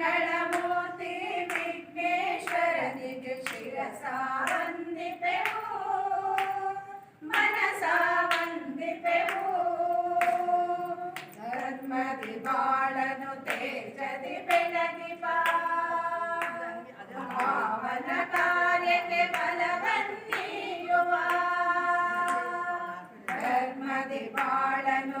ಮಂಗಳೋತಿ ವಿಘ್ಞೇಶ್ವರ ನಿಜ ಶಿರ ಸಾವಂದಿ ಪ್ರನ ಸಾವಂತಿ ಪೆ ಧರ್ಮದಿ ಬಾಳನು ತೇಜಿ ಬೆವನ ಬಾಳನು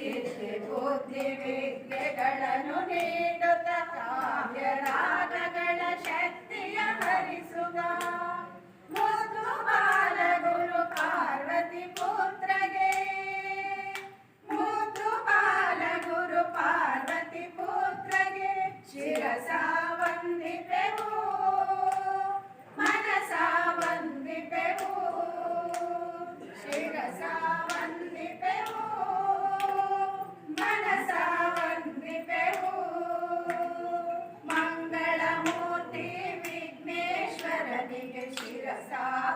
que vos te que Yes,